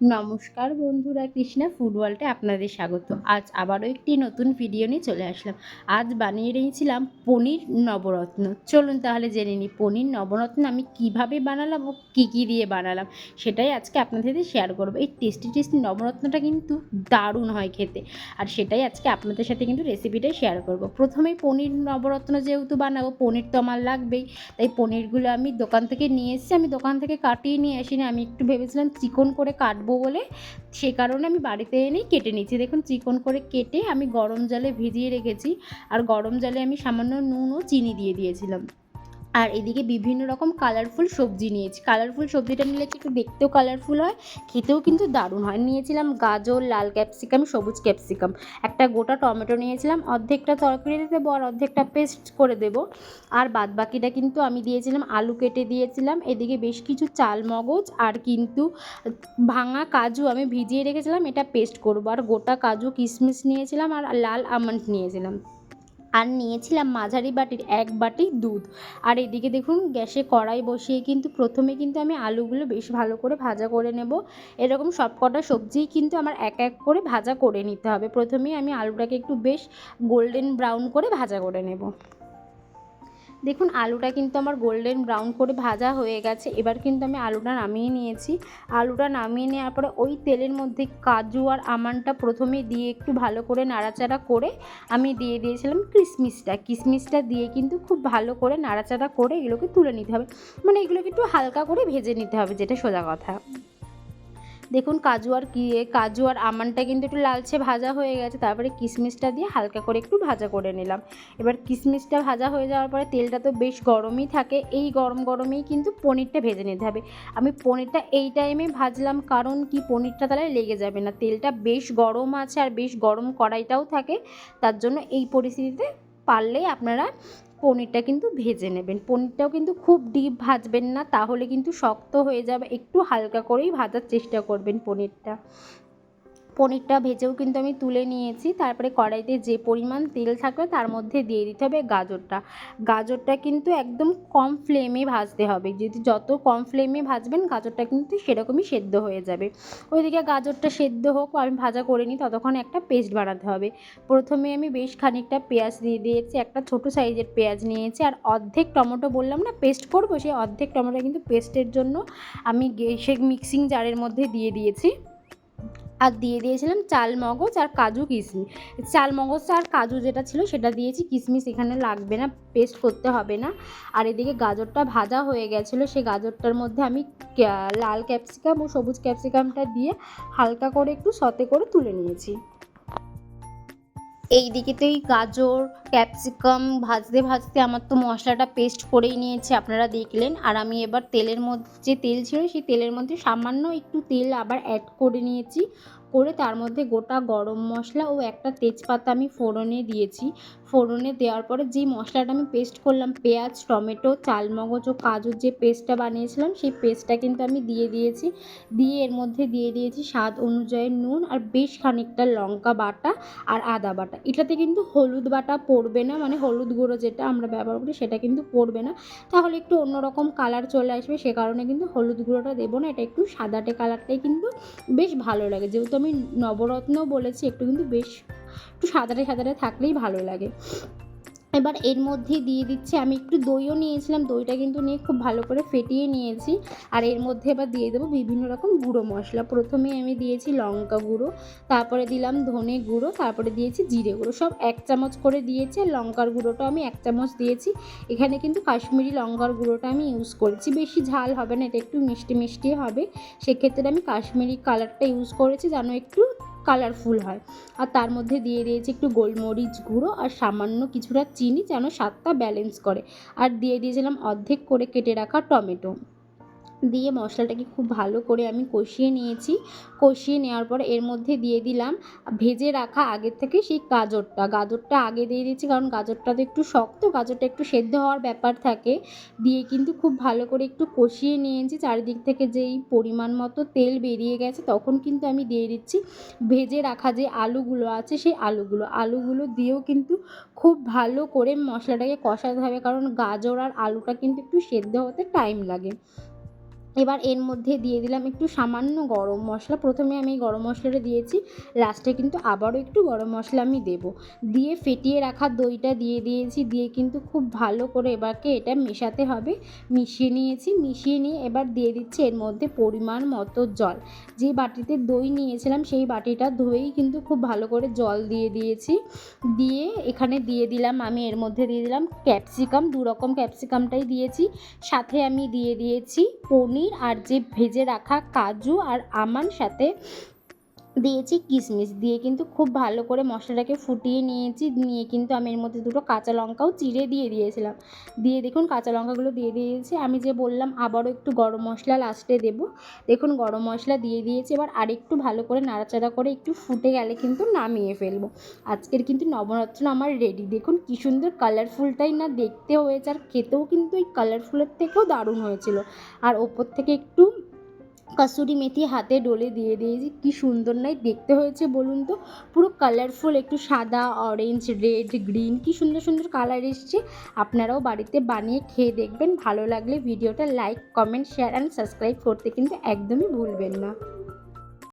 নমস্কার বন্ধুরা, কৃষ্ণা ওয়ার্ল্ডে আপনাদের স্বাগত। আজ আবারও একটি নতুন ভিডিও নিয়ে চলে আসলাম। আজ বানিয়ে নিয়েছিলাম পনির নবরত্ন। চলুন তাহলে জেনে নিই, পনির নবরত্ন আমি কীভাবে বানালাম ও কী কী দিয়ে বানালাম, সেটাই আজকে আপনাদের শেয়ার করব। এই টেস্টি টেস্টি নবরত্নটা কিন্তু দারুণ হয় খেতে। আর সেটাই আজকে আপনাদের সাথে কিন্তু রেসিপিটাই শেয়ার করব। প্রথমেই পনির নবরত্ন যেহেতু বানাবো, পনির তো আমার লাগবেই। তাই পনিরগুলো আমি দোকান থেকে নিয়ে এসেছি। আমি দোকান থেকে কাটিয়ে নিয়ে আসিনি। আমি একটু ভেবেছিলাম চিকন করে কাটবো বলে সে কারণে আমি বাড়িতে এনেই কেটে নিয়েছি। দেখুন চিকন করে কেটে আমি গরম জলে ভিজিয়ে রেখেছি। আর গরম জলে আমি সামান্য নুন ও চিনি দিয়ে দিয়েছিলাম। আর এদিকে বিভিন্ন রকম কালারফুল সবজি নিয়েছি। কালারফুল সবজিটা নিলে একটু দেখতেও কালারফুল হয়, খেতেও কিন্তু দারুণ হয়। নিয়েছিলাম গাজর, লাল ক্যাপসিকাম সবুজ ক্যাপসিকাম একটা গোটা টমেটো নিয়েছিলাম, অর্ধেকটা তরকারিতে দেবো আর অর্ধেকটা পেস্ট করে দেবো। আর বাদ বাকিটা কিন্তু আমি দিয়েছিলাম, আলু কেটে দিয়েছিলাম। এদিকে বেশ কিছু চাল মগজ আর কিন্তু ভাঙা কাজু আমি ভিজিয়ে রেখেছিলাম, এটা পেস্ট করব। আর গোটা কাজু কিশমিশ নিয়েছিলাম আর লাল আমন্ড নিয়েছিলাম। আর নিয়েছিলাম মাঝারি বাটির এক বাটি দুধ। আর এদিকে দেখুন, গ্যাসে কড়াই বসিয়ে কিন্তু প্রথমে কিন্তু আমি আলুগুলো বেশ ভালো করে ভাজা করে নেব। এরকম সব কটা সবজিই কিন্তু আমার এক এক করে ভাজা করে নিতে হবে। প্রথমেই আমি আলুটাকে একটু বেশ গোল্ডেন ব্রাউন করে ভাজা করে নেব। দেখুন, আলুটা কিন্তু আমার গোল্ডেন ব্রাউন করে ভাজা হয়ে গেছে। এবার কিন্তু আমি আলুটা নামিয়ে নিয়েছি। আলুটা নামিয়ে নেওয়ার পরে ওই তেলের মধ্যে কাজু আর আমানটা প্রথমে দিয়ে একটু ভালো করে নাড়াচাড়া করে আমি দিয়ে দিয়েছিলাম কিশমিশটা কিশমিশটা দিয়ে কিন্তু খুব ভালো করে নাড়াচাড়া করে এগুলোকে তুলে নিতে হবে। মানে এগুলোকে একটু হালকা করে ভেজে নিতে হবে, যেটা সোজা কথা। দেখুন কাজু আর কি কাজু আর আমানটা কিন্তু একটু লালচে ভাজা হয়ে গেছে, তারপরে কিশমিশটা দিয়ে হালকা করে একটু ভাজা করে নিলাম। এবার কিশমিশটা ভাজা হয়ে যাওয়ার পরে তেলটা তো বেশ গরমই থাকে, এই গরম গরমেই কিন্তু পনিরটা ভেজে নিতে হবে। আমি পনিরটা এই টাইমে ভাজলাম, কারণ কি পনিরটা তাহলে লেগে যাবে না, তেলটা বেশ গরম আছে আর বেশ গরম কড়াইটাও থাকে, তার জন্য এই পরিস্থিতিতে পারলেই আপনারা পনিরটা কিন্তু ভেজে নেবেন। পনিরটাও কিন্তু খুব ডিপ ভাজবেন না, তাহলে কিন্তু শক্ত হয়ে যাবে। একটু হালকা করেই ভাজার চেষ্টা করবেন পনিরটা। পনিরটা ভেজেও কিন্তু আমি তুলে নিয়েছি। তারপরে কড়াইতে যে পরিমাণ তেল থাকবে তার মধ্যে দিয়ে দিতে হবে গাজরটা। গাজরটা কিন্তু একদম কম ফ্লেমে ভাজতে হবে। যদি যত কম ফ্লেমে ভাজবেন গাজরটা কিন্তু সেরকমই সেদ্ধ হয়ে যাবে। ওইদিকে গাজরটা সেদ্ধ হোক, আমি ভাজা করে নিই, ততক্ষণ একটা পেস্ট বানাতে হবে। প্রথমে আমি বেশ খানিকটা পেঁয়াজ দিয়ে দিয়েছি, একটা ছোট সাইজের পেঁয়াজ নিয়েছি, আর অর্ধেক টমেটো বললাম না পেস্ট করব, সেই অর্ধেক টমেটো কিন্তু পেস্টের জন্য আমি সে মিক্সিং জারের মধ্যে দিয়ে দিয়েছি। আর দিয়ে দিয়েছিলাম চাল, মগজ আর কাজু, কিশমিশ। চাল, মগজ আর কাজু যেটা ছিল সেটা দিয়েছি। কিশমিশ এখানে লাগবে না পেস্ট করতে হবে না। আর এদিকে গাজরটা ভাজা হয়ে গেছিল, সেই গাজরটার মধ্যে আমি লাল ক্যাপসিকাম ও সবুজ ক্যাপসিকামটা দিয়ে হালকা করে একটু সতে করে তুলে নিয়েছি। এই দিকেতেই গাজর, ক্যাপসিকাম ভাজতে ভাজতে আমার তো মশলাটা পেস্ট করেই নিয়েছে আপনারা দেখলেন। আর আমি এবার তেলের মধ্যে যে তেল ছিল সেই তেলের মধ্যে সামান্য একটু তেল আবার অ্যাড করে নিয়েছি। করে তার মধ্যে গোটা গরম মশলা ও একটা তেজপাতা আমি ফোড়নে দিয়েছি। ফোড়নে দেওয়ার পরে যেই মশলাটা আমি পেস্ট করলাম, পেঁয়াজ, টমেটো, চালমগজ ও কাজুর যে পেস্টটা বানিয়েছিলাম, সেই পেস্টটা কিন্তু আমি দিয়ে দিয়েছি। দিয়ে এর মধ্যে দিয়ে দিয়েছি স্বাদ অনুযায়ী নুন আর বেশ খানিকটা লঙ্কা বাটা আর আদা বাটা। এটাতে কিন্তু হলুদ বাটা পড়বে না মানে হলুদ গুঁড়ো যেটা আমরা ব্যবহার করি সেটা কিন্তু পড়বে না। তাহলে একটু অন্যরকম কালার চলে আসবে, সে কারণে কিন্তু হলুদ গুঁড়োটা দেবো না, এটা একটু সাদাটে কালারটাই কিন্তু বেশ ভালো লাগে। যেহেতু আমি নবরত্ন বলেছি একটু কিন্তু বেশ একটু সাদাটে সাদাটে থাকলেই ভালো লাগে। এবার এর মধ্যে দিয়ে দিচ্ছি, আমি একটু দইও নিয়েছিলাম, দইটা কিন্তু নিয়ে খুব ভালো করে ফেটিয়ে নিয়েছি। আর এর মধ্যে এবার দিয়ে দেবো বিভিন্ন রকম গুঁড়ো মশলা। প্রথমে আমি দিয়েছি লঙ্কা গুঁড়ো, তারপরে দিলাম ধনে গুঁড়ো, তারপরে দিয়েছি জিরে গুঁড়ো। সব এক চামচ করে দিয়েছি, আর লঙ্কার গুঁড়োটা আমি এক চামচ দিয়েছি। এখানে কিন্তু কাশ্মীরি লঙ্কার গুঁড়োটা আমি ইউজ করেছি। বেশি ঝাল হবে না, এটা একটু মিষ্টি মিষ্টি হবে। সেক্ষেত্রে আমি কাশ্মীরি কালারটা ইউজ করেছি, যেন একটু কালারফুল হয়। আর তার মধ্যে দিয়ে দিয়েছি একটু গোলমরিচ গুঁড়ো আর সামান্য কিছুটা চিনি যেন স্বাদটা ব্যালেন্স করে। আর দিয়ে দিয়েছিলাম অর্ধেক করে কেটে রাখা টমেটো। দিয়ে মশলাটাকে খুব ভালো করে আমি কষিয়ে নিয়েছি। কষিয়ে নেওয়ার পর এর মধ্যে দিয়ে দিলাম ভেজে রাখা আগের থেকে সেই গাজরটা। গাজরটা আগে দিয়ে দিয়েছি কারণ গাজরটা তো একটু শক্ত, গাজরটা একটু সেদ্ধ হওয়ার ব্যাপার থাকে। দিয়ে কিন্তু খুব ভালো করে একটু কষিয়ে নিয়েছি। চারিদিক থেকে যেই পরিমাণ মতো তেল বেরিয়ে গেছে তখন কিন্তু আমি দিয়ে দিচ্ছি ভেজে রাখা যে আলুগুলো আছে সেই আলুগুলো। আলুগুলো দিয়েও কিন্তু খুব ভালো করে মশলাটাকে কষাতে হবে কারণ গাজর আর আলুটা কিন্তু একটু সেদ্ধ হতে টাইম লাগে। এবার এর মধ্যে দিয়ে দিলাম একটু সামান্য গরম মশলা। প্রথমে আমি গরম মশলাটা দিয়েছি, লাস্টে কিন্তু আবারও একটু গরম মশলা আমি দেব। দিয়ে ফেটিয়ে রাখা দইটা দিয়ে দিয়েছি, দিয়ে কিন্তু খুব ভালো করে এবারকে এটা মেশাতে হবে। মিশিয়ে নিয়েছি, মিশিয়ে নিয়ে এবার দিয়ে দিচ্ছি এর মধ্যে পরিমাণ মতো জল। যে বাটিতে দই নিয়েছিলাম, সেই বাটিটা ধুয়েই কিন্তু খুব ভালো করে জল দিয়ে দিয়েছি। দিয়ে এখানে দিয়ে দিলাম, আমি এর মধ্যে দিয়ে দিলাম ক্যাপসিকাম দু রকম ক্যাপসিকামটাই দিয়েছি। সাথে আমি দিয়ে দিয়েছি পনির। আর যে ভেজে রাখা কাজু আর আমান সাথে দিয়েছি কিশমিশ দিয়ে কিন্তু খুব ভালো করে মশলাটাকে ফুটিয়ে নিয়েছি। নিয়ে কিন্তু আমি এর মধ্যে দুটো কাঁচা লঙ্কাও চিড়ে দিয়ে দিয়েছিলাম। দিয়ে দেখুন কাঁচা লঙ্কাগুলো দিয়ে দিয়েছি। আমি যে বললাম আবারও একটু গরম মশলা লাস্টে দেবো। দেখুন গরম মশলা দিয়ে দিয়েছি। এবার আরেকটু ভালো করে নাড়াচাড়া করে একটু ফুটে গেলে কিন্তু নামিয়ে ফেলব। আজকের কিন্তু নবরত্ন আমার রেডি দেখুন কী সুন্দর কালারফুলটাই না দেখতে হয়েছে। আর খেতেও কিন্তু এই কালারফুলের থেকেও দারুণ হয়েছিল। আর ওপর থেকে একটু কাসুরি মেথি হাতে ডলে দিয়ে দিয়েছি। কী সুন্দর নয়, দেখতে হয়েছে বলুন তো। পুরো কালারফুল একটু সাদা অরেঞ্জ রেড গ্রিন কি সুন্দর সুন্দর কালার এসছে। আপনারাও বাড়িতে বানিয়ে খেয়ে দেখবেন। ভালো লাগলে ভিডিওটা like comment share and subscribe করতে কিন্তু একদমই ভুলবেন না।